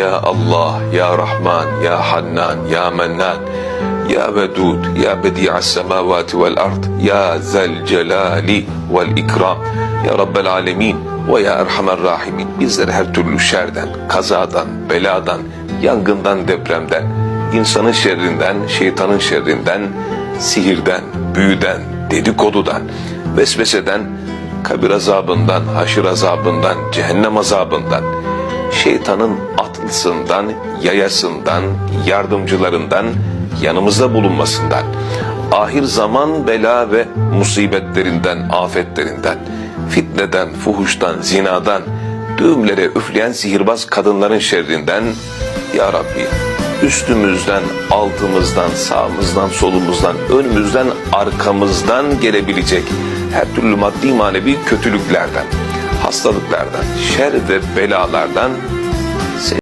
Ya Allah, Ya Rahman, Ya Hannan, Ya Mennan, Ya Vedud, Ya Bedi'as semavati vel ard, Ya Zel Celali vel İkram, Ya Rabbel Alemin ve Ya Erhamer Rahimin. Bizleri her türlü şerden, kazadan, beladan, yangından, depremden, insanın şerrinden, şeytanın şerrinden, sihirden, büyüden, dedikodudan, vesveseden, kabir azabından, haşir azabından, cehennem azabından, şeytanın atlısından, yayasından, yardımcılarından, yanımızda bulunmasından, ahir zaman bela ve musibetlerinden, afetlerinden, fitneden, fuhuştan, zinadan, düğümlere üfleyen sihirbaz kadınların şerrinden, Ya Rabbi üstümüzden, altımızdan, sağımızdan, solumuzdan, önümüzden, arkamızdan gelebilecek her türlü maddi manevi kötülüklerden, hastalıklardan, şer ve belalardan